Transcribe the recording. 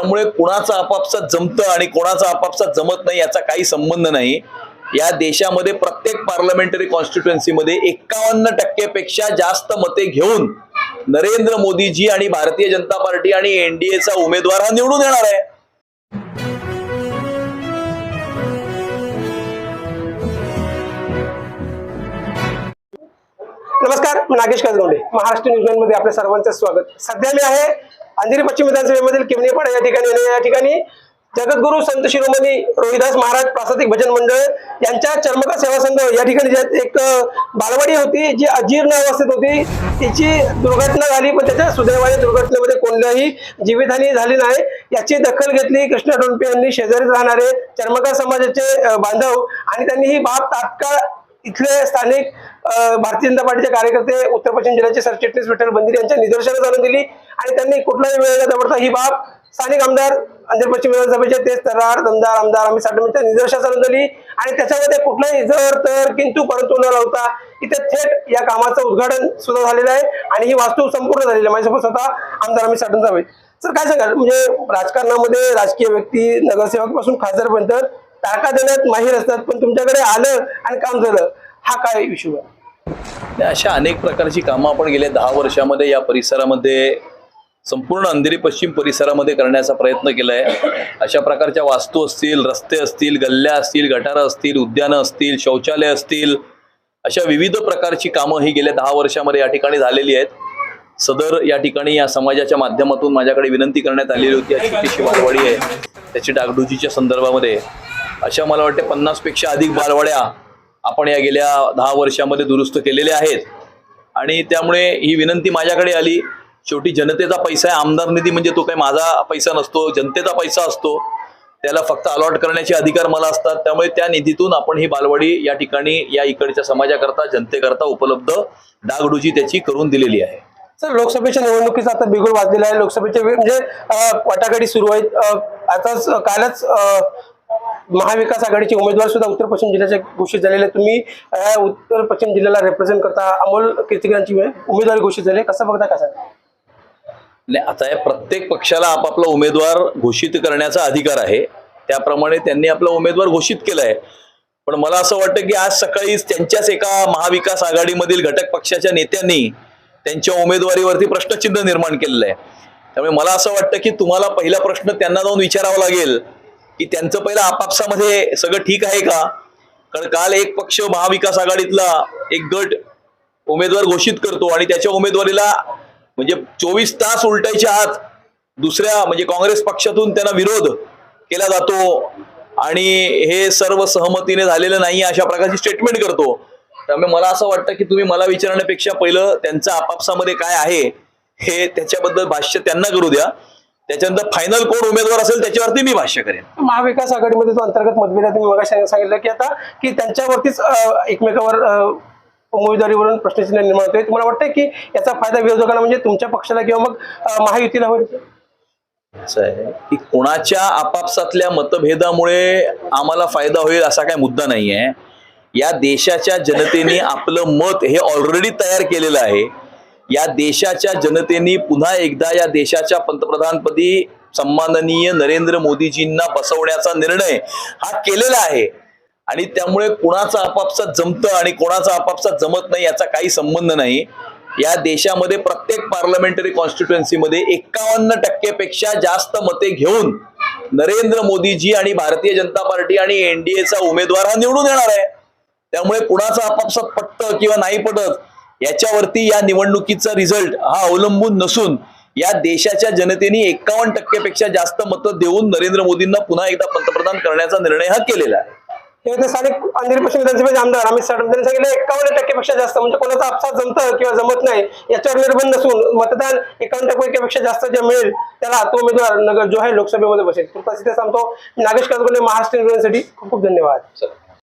त्यामुळे कुणाचं आपापसात जमतं आणि कोणाचं आपापसात जमत नाही याचा काही संबंध नाही. या देशामध्ये प्रत्येक पार्लमेंटरी कॉन्स्टिट्युएन्सीमध्ये एक्कावन्न टक्केपेक्षा जास्त मते घेऊन नरेंद्र मोदीजी आणि भारतीय जनता पार्टी आणि एनडीएचा उमेदवार हा निवडून येणार आहे. नमस्कार मी नागेश काजगोंडे महाराष्ट्र न्यूजमध्ये आपल्या सर्वांचं स्वागत. सध्या मी आहे अंधेरी पश्चिम विधानसभेमधील किमनेपाडा या ठिकाणी या ठिकाणी जगद्गुरु संत शिरोमणी रोहिदास महाराज प्रासादिक भजन मंडळ यांच्या चर्मका सेवा संघ या ठिकाणी ज्यात एक बालवाडी होती जी अजीर्ण अवस्थेत होती. तिची दुर्घटना झाली पण त्याच्या सुदैवाने दुर्घटनेमध्ये कोणत्याही जीवितहानी झाली नाही. याची दखल घेतली कृष्णा टोंपे यांनी. शेजारीच राहणारे चर्मका समाजाचे बांधव आणि त्यांनी ही बाब तात्काळ इथले स्थानिक भारतीय जनता पार्टीचे कार्यकर्ते उत्तर पश्चिम जिल्ह्याचे सरचिटणीस विठ्ठल बंदिर यांच्या निदर्शनास आणून दिली. आणि त्यांनी कुठलाही वेळ न दवडता ही बाब स्थानिक आमदार अंधेर पश्चिम विधानसभेचे तेज तरार दमदार आमदार अमित साठवणीच्या निदर्शनास आणून दिली. आणि त्याच्यामध्ये कुठलाही जर तर किंतु परंतु न लावता इथे थेट या कामाचं उद्घाटन सुद्धा झालेलं आहे. आणि ही वास्तू संपूर्ण झालेली आहे. माझ्यासोबत स्वतः आमदार अमित साठवण सर काय सांगाल? म्हणजे राजकारणामध्ये राजकीय व्यक्ती नगरसेवकपासून खासदारपर्यंत टाका देण्यात माहीर असतात पण तुमच्याकडे आलं आणि काम झालं हा काय इश्यू आहे? अशा अनेक प्रकारची कामं आपण गेल्या दहा वर्षामध्ये या परिसरामध्ये संपूर्ण अंधेरी पश्चिम परिसरामध्ये करण्याचा प्रयत्न केला आहे अशा प्रकारच्या वास्तू असतील रस्ते असतील गल्ल्या असतील गटारं असतील उद्यानं असतील शौचालय असतील अशा विविध प्रकारची कामं ही गेल्या दहा वर्षामध्ये या ठिकाणी झालेली आहेत. सदर या ठिकाणी या समाजाच्या माध्यमातून माझ्याकडे विनंती करण्यात आलेली होती अशी छोटीशी बालवाडी आहे. त्याची डागडुजीच्या संदर्भामध्ये अशा मला वाटते पन्नासपेक्षा अधिक बालवाड्या आपण या गेल्या दहा वर्षामध्ये दुरुस्त केलेल्या आहेत. आणि त्यामुळे ही विनंती माझ्याकडे आली शेवटी जनतेचा पैसा आहे आमदार निधी म्हणजे तो काही माझा पैसा नसतो जनतेचा पैसा असतो. त्याला फक्त अलॉट करण्याचे अधिकार मला असतात. त्यामुळे त्या निधीतून आपण ही बालवाडी या ठिकाणी या इकडच्या समाजाकरता जनतेकरता उपलब्ध डागडुजी त्याची करून दिलेली आहे. सर लोकसभेच्या निवडणुकीचा आता बिगुल वाजलेला आहे. लोकसभेच्या म्हणजे वाटाघाटी सुरू आहेत. आताच कालच महाविकास आघाडीचे उमेदवार सुद्धा उत्तर पश्चिम जिल्ह्याचे घोषित झालेले तुम्ही उत्तर पश्चिम जिल्ह्याला रिप्रेझेंट करता अमोल कीर्तिकरांची उमेदवारी घोषित झाली कसं बघता कसं? नाही आता या प्रत्येक पक्षाला आपापला उमेदवार घोषित करण्याचा अधिकार आहे. त्याप्रमाणे त्यांनी आपला उमेदवार घोषित केला आहे. पण मला असं वाटतं की आज सकाळीच त्यांच्याच एका महाविकास आघाडीमधील घटक पक्षाच्या नेत्यांनी त्यांच्या उमेदवारीवरती प्रश्नचिन्ह निर्माण केलेलं आहे. त्यामुळे मला असं वाटतं की तुम्हाला पहिला प्रश्न त्यांना जाऊन विचारावा लागेल. की त्यांचं पहिलं आपापसामध्ये सगळं ठीक आहे का? कारण काल एक पक्ष महाविकास आघाडीतला एक गट उमेदवार घोषित करतो आणि त्याच्या उमेदवारीला म्हणजे चोवीस तास उलटायच्या आत दुसऱ्या म्हणजे काँग्रेस पक्षातून त्यांना विरोध केला जातो आणि हे सर्व सहमतीने झालेलं नाही अशा प्रकारची स्टेटमेंट करतो. त्यामुळे मला असं वाटतं की तुम्ही मला विचारण्यापेक्षा पहिलं त्यांचं आपापसामध्ये काय आहे हे त्याच्याबद्दल भाष्य त्यांना करू द्या. त्याच्यानंतर फायनल कोण उमेदवार असेल त्याच्यावरती मी भाष्य करेन. महाविकास आघाडीमध्ये जो अंतर्गत मतभेद तुम्ही मगाशी सांगितलं की आता की त्यांच्यावरतीच एकमेकावर उमेदवारीवरून प्रश्नचिन्ह निर्माण होते. तुम्हाला वाटतं की याचा फायदा विरोधकांना म्हणजे तुमच्या पक्षाला किंवा मग महायुतीला होईल? असं आहे. की कोणाच्या आपापसातल्या मतभेदामुळे आम्हाला फायदा होईल असा काही मुद्दा नाही आहे या देशाच्या जनतेने आपलं मत हे ऑलरेडी तयार केलेलं आहे. या देशाच्या जनतेने पुन्हा एकदा या देशाच्या पंतप्रधानपदी सन्माननीय नरेंद्र मोदीजींना बसवण्याचा निर्णय हा केलेला आहे. आणि त्यामुळे कुणाचा आपापसात जमतं आणि कोणाचं आपापसात जमत नाही याचा काही संबंध नाही. या देशामध्ये प्रत्येक पार्लमेंटरी कॉन्स्टिट्युएन्सीमध्ये एक्कावन्न टक्केपेक्षा जास्त मते घेऊन नरेंद्र मोदीजी आणि भारतीय जनता पार्टी आणि एनडीएचा उमेदवार हा निवडून येणार आहे. त्यामुळे कुणाचं आपापसात पटतं किंवा नाही पटत याच्यावरती या निवडणुकीचा रिझल्ट हा अवलंबून नसून या देशाच्या जनतेने एक्कावन्न टक्केपेक्षा जास्त मतं देऊन नरेंद्र मोदींना पुन्हा एकदा पंतप्रधान करण्याचा निर्णय हा केलेला आहे. स्थानिक अंधेरी पश्चिम विधानसभेचे आमदार अमित साठव त्यांनी सांगितलं एकावन्न टक्केपेक्षा जास्त म्हणजे कोणाचा आपसात जमतं किंवा जमत नाही याच्यावर निर्बंध नसून मतदान एकावन्न टक्केपेक्षा जास्त जे मिळेल त्याला तो उमेदवार नगर जो आहे लोकसभेमध्ये बसेल. तुर्तास इथे सांगतो. नागेश काजगोले महाराष्ट्रसाठी खूप खूप धन्यवाद.